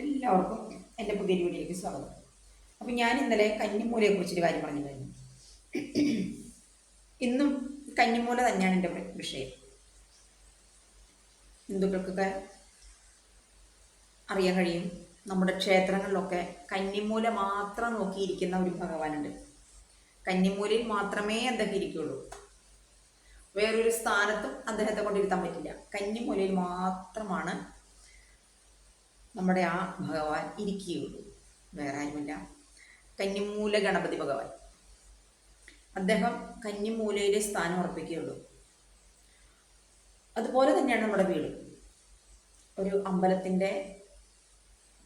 എല്ലാവർക്കും എന്റെ പുതിയ വീഡിയോയിലേക്ക് സ്വാഗതം. അപ്പം ഞാൻ ഇന്നലെ കന്നിമൂലയെ കുറിച്ചൊരു കാര്യം പറഞ്ഞിട്ടുണ്ടായിരുന്നു. ഇന്നും കന്നിമൂല തന്നെയാണ് എന്റെ വിഷയം. ഹിന്ദുക്കൾക്കൊക്കെ അറിയാൻ കഴിയും നമ്മുടെ ക്ഷേത്രങ്ങളിലൊക്കെ കന്നിമൂല മാത്രം നോക്കിയിരിക്കുന്ന ഒരു ഭഗവാനുണ്ട്. കന്നിമൂലയിൽ മാത്രമേ അദ്ദേഹം ഇരിക്കുള്ളൂ. വേറൊരു സ്ഥാനത്തും അദ്ദേഹത്തെ കൊണ്ടിരുത്താൻ പറ്റില്ല. കന്നിമൂലയിൽ മാത്രമാണ് നമ്മുടെ ആ ഭഗവാൻ ഇരിക്കുകയുള്ളൂ. വേറെ ആരുമില്ല. കന്നിമൂല ഗണപതി ഭഗവാൻ. അദ്ദേഹം കന്നിമൂലയിലെ സ്ഥാനം ഉറപ്പിക്കുകയുള്ളൂ. അതുപോലെ തന്നെയാണ് നമ്മുടെ വീട്. ഒരു അമ്പലത്തിന്റെ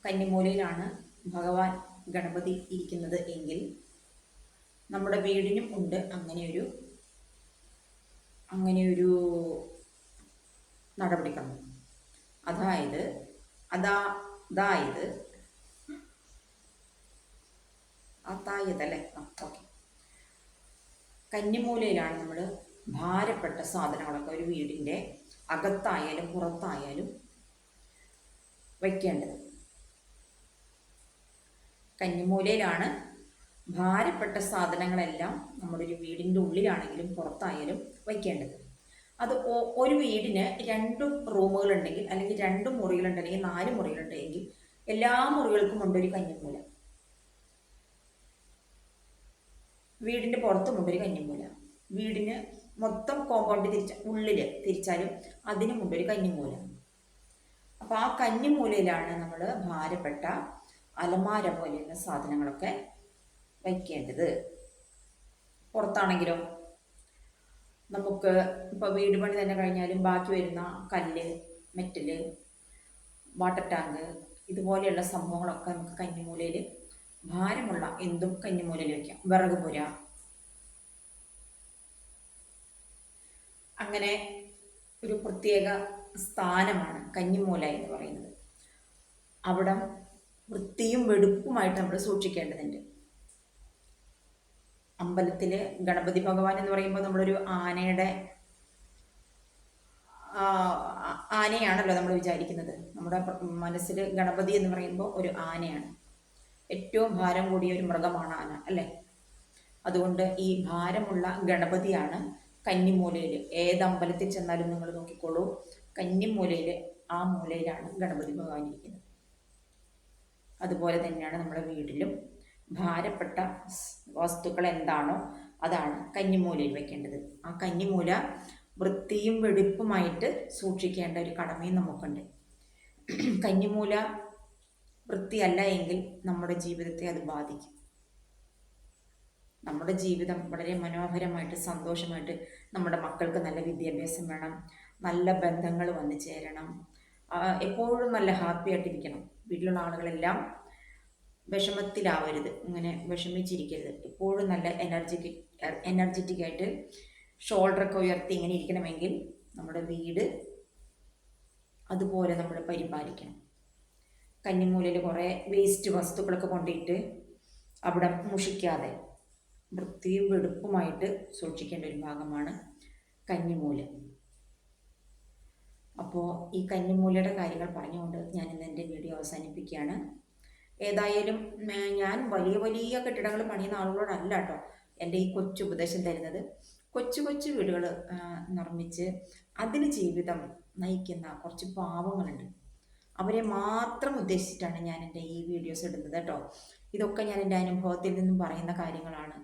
കന്നിമൂലയിലാണ് ഭഗവാൻ ഗണപതി ഇരിക്കുന്നത് എങ്കിൽ നമ്മുടെ വീടിനും ഉണ്ട്. അങ്ങനെയൊരു അങ്ങനെയൊരു നടപടിക്രമം. അതായത് അതാ അതായത് അതായതല്ലേ ആ ഓക്കെ കന്നിമൂലയിലാണ് നമ്മൾ ഭാരപ്പെട്ട സാധനങ്ങളൊക്കെ ഒരു വീടിന്റെ അകത്തായാലും പുറത്തായാലും വയ്ക്കേണ്ടത് കന്നിമൂലയിലാണ് ഭാരപ്പെട്ട സാധനങ്ങളെല്ലാം നമ്മുടെ ഒരു വീടിന്റെ ഉള്ളിലാണെങ്കിലും പുറത്തായാലും വയ്ക്കേണ്ടത് അത് ഒരു വീടിന് രണ്ട് റൂമുകളുണ്ടെങ്കിൽ അല്ലെങ്കിൽ രണ്ട് മുറികളുണ്ടെങ്കിൽ നാല് മുറികളുണ്ടെങ്കിൽ എല്ലാ മുറികൾക്കും ഉണ്ട് ഒരു കഞ്ഞിമൂല. വീടിന്റെ പുറത്തുമുണ്ട് ഒരു കഞ്ഞിമൂല. വീടിന് മൊത്തം കോമ്പൗണ്ട് തിരിച്ച ഉള്ളിൽ തിരിച്ചാലും അതിനുമുണ്ട് ഒരു കഞ്ഞിമൂല. അപ്പോൾ ആ കഞ്ഞിമൂലയിലാണ് നമ്മൾ ഭാരപ്പെട്ട അലമാര പോലെയുള്ള സാധനങ്ങളൊക്കെ വയ്ക്കേണ്ടത്. പുറത്താണെങ്കിലോ നമുക്ക് ഇപ്പോൾ വീട് പണി തന്നെ കഴിഞ്ഞാലും ബാക്കി വരുന്ന കല്ല് മെറ്റൽ വാട്ടർ ടാങ്ക് ഇതുപോലെയുള്ള സംഭവങ്ങളൊക്കെ നമുക്ക് കന്നിമൂലയിൽ ഭാരമുള്ള എന്തും കന്നിമൂലയിൽ വയ്ക്കാം വിറക് പുര. അങ്ങനെ ഒരു പ്രത്യേക സ്ഥാനമാണ് കന്നിമൂല എന്ന് പറയുന്നത്. അവിടം വൃത്തിയും വെടുപ്പുമായിട്ട് നമ്മൾ സൂക്ഷിക്കേണ്ടതുണ്ട്. അമ്പലത്തിൽ ഗണപതി ഭഗവാൻ എന്ന് പറയുമ്പോൾ നമ്മളൊരു ആനയുടെ ആനയാണല്ലോ നമ്മൾ വിചാരിക്കുന്നത്. നമ്മുടെ മനസ്സിൽ ഗണപതി എന്ന് പറയുമ്പോൾ ഒരു ആനയാണ്. ഏറ്റവും ഭാരം കൂടിയ ഒരു മൃഗമാണ് ആന അല്ലേ? അതുകൊണ്ട് ഈ ഭാരമുള്ള ഗണപതിയാണ് കന്നിമൂലയിൽ ഏത് അമ്പലത്തിൽ ചെന്നാലും നിങ്ങൾ നോക്കിക്കോളൂ. കന്നിമൂലയിൽ ആ മൂലയിലാണ് ഗണപതി ഭഗവാൻ ഇരിക്കുന്നത്. അതുപോലെ തന്നെയാണ് നമ്മുടെ വീട്ടിലും ഭാരപ്പെട്ട വസ്തുക്കൾ എന്താണോ അതാണ് കഞ്ഞിമൂലയിൽ വെക്കേണ്ടത്. ആ കഞ്ഞിമൂല വൃത്തിയും വെടിപ്പുമായിട്ട് സൂക്ഷിക്കേണ്ട ഒരു കടമയും നമുക്കുണ്ട്. കഞ്ഞിമൂല വൃത്തിയല്ല എങ്കിൽ നമ്മുടെ ജീവിതത്തെ അത് ബാധിക്കും. നമ്മുടെ ജീവിതം വളരെ മനോഹരമായിട്ട് സന്തോഷമായിട്ട് നമ്മുടെ മക്കൾക്ക് നല്ല വിദ്യാഭ്യാസം വേണം നല്ല ബന്ധങ്ങൾ വന്നു ചേരണം എപ്പോഴും നല്ല ഹാപ്പി ആയിട്ടിരിക്കണം. വീട്ടിലുള്ള ആളുകളെല്ലാം വിഷമത്തിലാവരുത്. ഇങ്ങനെ വിഷമിച്ചിരിക്കരുത്. എപ്പോഴും നല്ല എനർജറ്റിക് എനർജറ്റിക് ആയിട്ട് ഷോൾഡറൊക്കെ ഉയർത്തി ഇങ്ങനെ ഇരിക്കണമെങ്കിൽ നമ്മുടെ വീട് അതുപോലെ നമ്മൾ പരിപാലിക്കണം. കന്നിമൂലയിൽ കുറേ വേസ്റ്റ് വസ്തുക്കളൊക്കെ കൊണ്ടിട്ട് അവിടെ മുഷിക്കാതെ വൃത്തിയും വെടുപ്പുമായിട്ട് സൂക്ഷിക്കേണ്ട ഒരു ഭാഗമാണ് കന്നിമൂല. അപ്പോൾ ഈ കന്നിമൂലയുടെ കാര്യങ്ങൾ പറഞ്ഞുകൊണ്ട് ഞാൻ ഇന്ന് എന്റെ വീഡിയോ അവസാനിപ്പിക്കുകയാണ്. ഏതായാലും ഞാൻ വലിയ വലിയ കെട്ടിടങ്ങൾ പണിയുന്ന ആളുകളോടല്ല കേട്ടോ എന്റെ ഈ കൊച്ചു ഉപദേശം തരുന്നത്. കൊച്ചു കൊച്ചു വീടുകൾ നിർമ്മിച്ച് അതിന് ജീവിതം നയിക്കുന്ന കുറച്ച് പാവങ്ങളുണ്ട്. അവരെ മാത്രം ഉദ്ദേശിച്ചിട്ടാണ് ഞാൻ എന്റെ ഈ വീഡിയോസ് ഇടുന്നത് കേട്ടോ ഇതൊക്കെ ഞാൻ എന്റെ അനുഭവത്തിൽ നിന്നും പറയുന്ന കാര്യങ്ങളാണ്.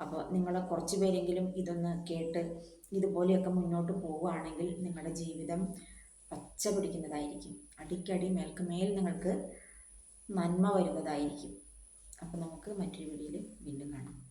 അപ്പോൾ നിങ്ങൾ കുറച്ച് പേരെങ്കിലും ഇതൊന്ന് കേട്ട് ഇതുപോലെയൊക്കെ മുന്നോട്ട് പോവുകയാണെങ്കിൽ നിങ്ങളുടെ ജീവിതം പച്ച പിടിക്കുന്നതായിരിക്കും. അടിക്കടി മേൽക്കുമേൽ നിങ്ങൾക്ക് നന്മ വരുന്നതായിരിക്കും. അപ്പോൾ നമുക്ക് മറ്റൊരു വീഡിയോയിൽ വീണ്ടും കാണാം.